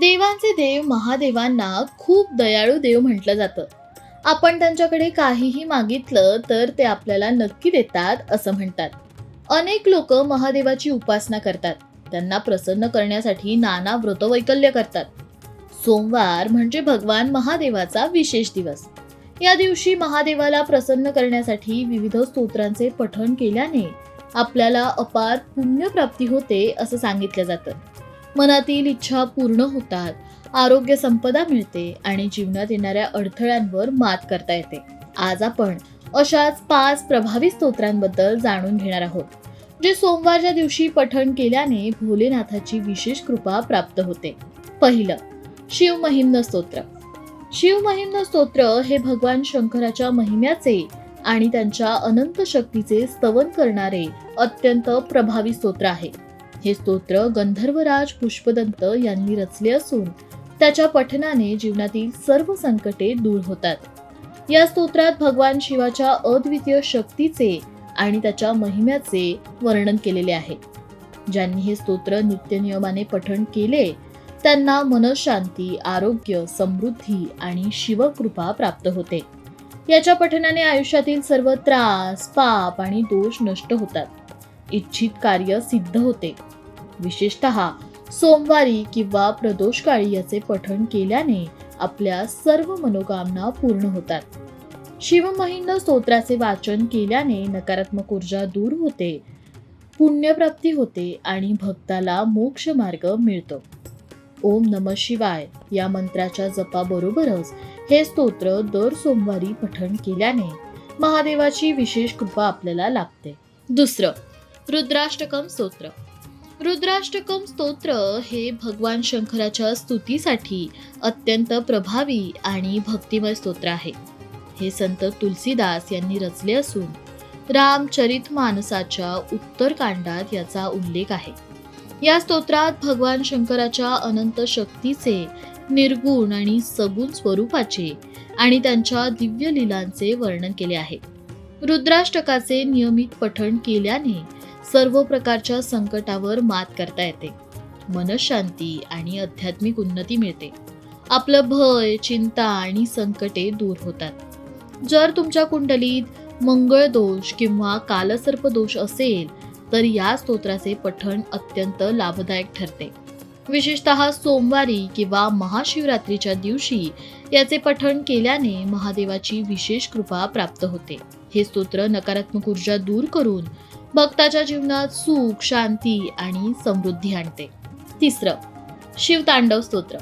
देवांचे देव महादेवांना खूप दयाळू देव म्हटलं जातं. आपण त्यांच्याकडे काहीही मागितलं तर ते आपल्याला नक्की देतात असं म्हणतात. अनेक लोक महादेवाची उपासना करतात. त्यांना प्रसन्न करण्यासाठी नाना व्रतवैकल्य करतात. सोमवार म्हणजे भगवान महादेवाचा विशेष दिवस. या दिवशी महादेवाला प्रसन्न करण्यासाठी विविध स्तोत्रांचे पठण केल्याने आपल्याला अपार पुण्यप्राप्ती होते असं सांगितलं जातं. मनातील इच्छा पूर्ण होतात. आरोग्य संपदा मिळते आणि जीवनात येणाऱ्या अडथळ्यांवर मात करता येते. आज आपण अशाच पाच प्रभावी स्तोत्रांबद्दल जाणून घेणार आहोत जे सोमवारच्या दिवशी पठण केल्याने भोलेनाथाची विशेष कृपा प्राप्त होते. पहिलं शिवमहिम्न स्तोत्र. शिवमहिम्न स्तोत्र हे भगवान शंकराच्या महिम्याचे आणि त्यांच्या अनंत शक्तीचे स्तवन करणारे अत्यंत प्रभावी स्तोत्र आहे. हे स्तोत्र गंधर्वराज पुष्पदंत यांनी रचले असून त्याच्या पठनाने जीवनातील सर्व संकटे दूर होतात. या स्तोत्रात भगवान शिवाच्या अद्वितीय शक्तीचे आणि त्याच्या महिम्याचे वर्णन केलेले आहे. ज्यांनी हे स्तोत्र नित्यनियमाने पठण केले त्यांना मनशांती आरोग्य समृद्धी आणि शिवकृपा प्राप्त होते. याच्या पठनाने आयुष्यातील सर्व त्रास पाप आणि दोष नष्ट होतात. इच्छित कार्य सिद्ध होते. विशेषतः सोमवारी किंवा प्रदोषकाळी याचे पठण केल्याने आपल्या सर्व मनोकामना पूर्ण होतात. शिवमहिंद स्तोत्राचे वाचन केल्याने नकारात्मक ऊर्जा दूर होते पुण्यप्राप्ती होते आणि भक्ताला मोक्ष मार्ग मिळतो. ओम नम शिवाय या मंत्राच्या जपाबरोबरच हे स्तोत्र दर सोमवारी पठण केल्याने महादेवाची विशेष कृपा आपल्याला लाभते. दुसरं रुद्राष्टकम स्तोत्र. रुद्राष्टकम स्तोत्र हे भगवान शंकराच्या स्तुतीसाठी अत्यंत प्रभावी आणि भक्तिमय स्तोत्र आहे. हे संत तुलसीदास यांनी रचले असून रामचरित मानसाच्या उत्तरकांडात याचा उल्लेख आहे. या स्तोत्रात भगवान शंकराच्या अनंत शक्तीचे निर्गुण आणि सगुण स्वरूपाचे आणि त्यांच्या दिव्य लीलांचे वर्णन केले आहे. रुद्राष्टकाचे नियमित पठण केल्याने सर्व प्रकारच्या संकटावर मात करता येते. मनशांती आणि आध्यात्मिक उन्नती मिळते. आपलं भय चिंता आणि संकटे दूर होतात. जर तुमच्या कुंडलीत मंगळ दोष किंवा कालसर्प दोष असेल तर या स्तोत्राचे पठण अत्यंत लाभदायक ठरते. विशेषतः सोमवारी किंवा महाशिवरात्रीच्या दिवशी याचे पठण केल्याने महादेवाची विशेष कृपा प्राप्त होते. हे स्तोत्र नकारात्मक ऊर्जा दूर करून भक्ताच्या जीवनात सुख शांती आणि समृद्धी आणते. तिसरं शिवतांडव स्तोत्र.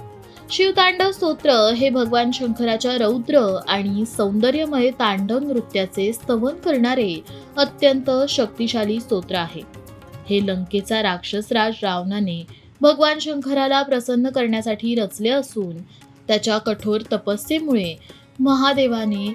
शिवतांडव स्तोत्र हे भगवान शंकराच्या रौद्र आणि सौंदर्यमय तांडव नृत्याचे स्तवन करणारे अत्यंत शक्तिशाली स्तोत्र आहे. हे लंकेचा राक्षस राज रावणाने भगवान शंकराला प्रसन्न करण्यासाठी रचले असून त्याच्या कठोर तपस्येमुळे महादेवाने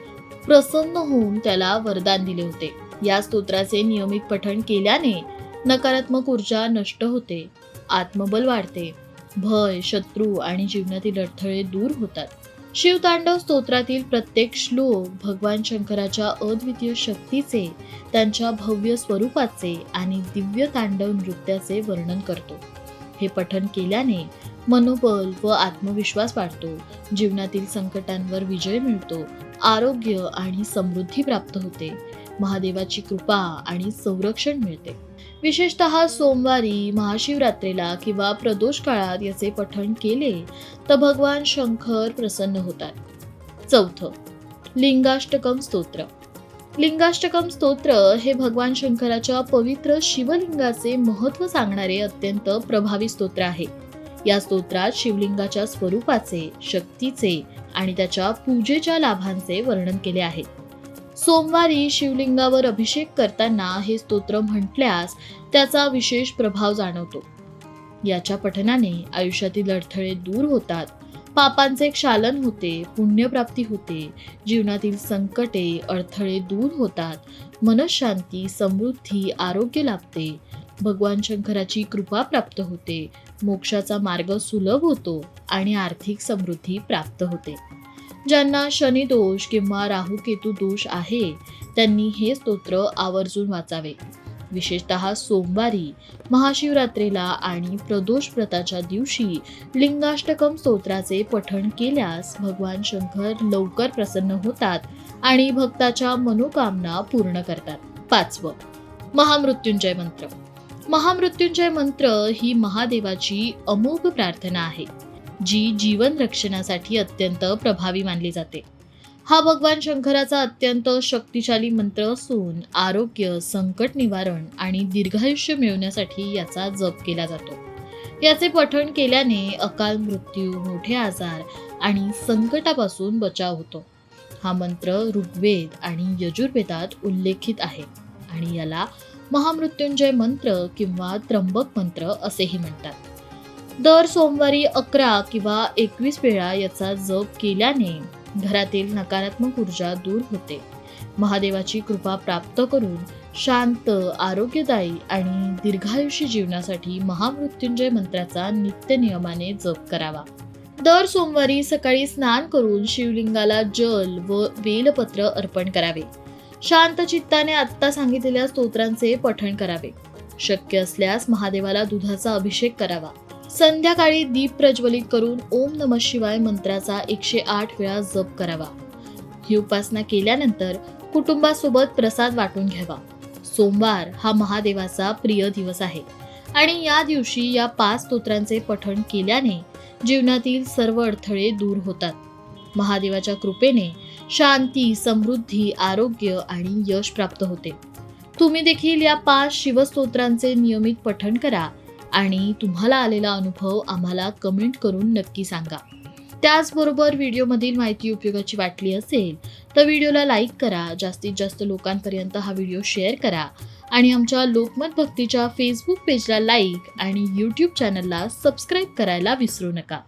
प्रसन्न होऊन त्याला वरदान दिले होते. या स्तोत्राचे नियमित पठण केल्याने नकारात्मक ऊर्जा नष्ट होते आत्मबल वाढते भय शत्रू आणि जीवनातील अडथळे दूर होतात. शिवतांडव स्तोत्रातील प्रत्येक श्लोक भगवान शंकराच्या अद्वितीय शक्तीचे त्यांच्या भव्य स्वरूपाचे आणि दिव्य तांडव नृत्याचे वर्णन करतो. हे पठण केल्याने मनोबल व आत्मविश्वास वाढतो. जीवनातील संकटांवर विजय मिळतो. आरोग्य आणि समृद्धी प्राप्त होते. महादेवाची कृपा आणि संरक्षण मिळते. विशेषतः सोमवारी महाशिवरात्रीला किंवा प्रदोष काळात याचे पठण केले तर भगवान शंकर प्रसन्न होतात. चौथं लिंगाष्टकम स्तोत्र. लिंगाष्टकम स्तोत्र हे भगवान शंकराच्या पवित्र शिवलिंगाचे महत्त्व सांगणारे अत्यंत प्रभावी स्तोत्र आहे. या स्तोत्रात शिवलिंगाच्या स्वरूपाचे शक्तीचे आणि त्याच्या पूजेच्या लाभांचे वर्णन केले आहे. सोमवारी शिवलिंगावर अभिषेक करताना हे स्तोत्र म्हटल्यास त्याचा विशेष प्रभाव जाणवतो. याच्या पठनाने आयुष्यातील अडथळे दूर होतात. पापांचे क्षालन होते पुण्यप्राप्ती होते जीवनातील संकटे अडथळे दूर होतात मनशांती समृद्धी आरोग्य लाभते भगवान शंकराची कृपा प्राप्त होते मोक्षाचा मार्ग सुलभ होतो आणि आर्थिक समृद्धी प्राप्त होते. ज्यांना शनी दोष किंवा राहू केतू दोष आहे त्यांनी हे स्तोत्र आवर्जून वाचावे. विशेषतः सोमवारी महाशिवरात्रीला आणि प्रदोष व्रताच्या दिवशी लिंगाष्टकम स्तोत्राचे पठण केल्यास भगवान शंकर लवकर प्रसन्न होतात आणि भक्ताच्या मनोकामना पूर्ण करतात. पाचवं महामृत्युंजय मंत्र. महामृत्युंजय मंत्र ही महादेवाची अमोघ प्रार्थना आहे जी जीवन रक्षणासाठी अत्यंत प्रभावी मानली जाते. हा भगवान शंकराचा अत्यंत शक्तिशाली मंत्र असून आरोग्य संकट निवारण आणि दीर्घायुष्य मिळवण्यासाठी याचा जप केला जातो. याचे पठण केल्याने अकाल मृत्यू मोठे आजार आणि संकटापासून बचाव होतो. हा मंत्र ऋग्वेद आणि यजुर्वेदात उल्लेखित आहे आणि याला महामृत्युंजय मंत्र किंवा त्र्यंबक मंत्र असेही म्हणतात. दर सोमवारी अकरा किंवा एकवीस वेळा याचा जप केल्याने घरातील नकारात्मक ऊर्जा दूर होते. महादेवाची कृपा प्राप्त करून शांत आरोग्यदायी आणि दीर्घायुषी जीवनासाठी महामृत्युंजय मंत्राचा नित्य नियमाने जप करावा. दर सोमवारी सकाळी स्नान करून शिवलिंगाला जल व बेलपत्र अर्पण करावे. शांत चित्ताने आत्ता सांगितलेल्या स्तोत्रांचे पठण करावे. शक्य असल्यास महादेवाला दुधाचा अभिषेक करावा. संध्याकाळी दीप प्रज्वलित करून ओम नम शिवाय मंत्राचा एकशे आठ वेळा जप करावा. ही उपासना केल्यानंतर कुटुंबासोबत प्रसाद वाटून घ्यावा. सोमवार हा महादेवाचा प्रिय दिवस आहे. आणि या दिवशी या पाच स्तोत्रांचे पठण केल्याने जीवनातील सर्व अडथळे दूर होतात. महादेवाच्या कृपेने शांती समृद्धी आरोग्य आणि यश प्राप्त होते. तुम्ही देखील या पाच शिवस्तोत्रांचे नियमित पठण करा आणि तुम्हाला आलेला अनुभव आम्हाला कमेंट करून नक्की सांगा. त्याचबरोबर व्हिडिओमधील माहिती उपयोगाची वाटली असेल तर व्हिडिओला लाईक करा जास्तीत जास्त लोकांपर्यंत हा व्हिडिओ शेअर करा आणि आमच्या लोकमत भक्तीच्या फेसबुक पेजला लाईक आणि यूट्यूब चॅनलला सबस्क्राईब करायला विसरू नका.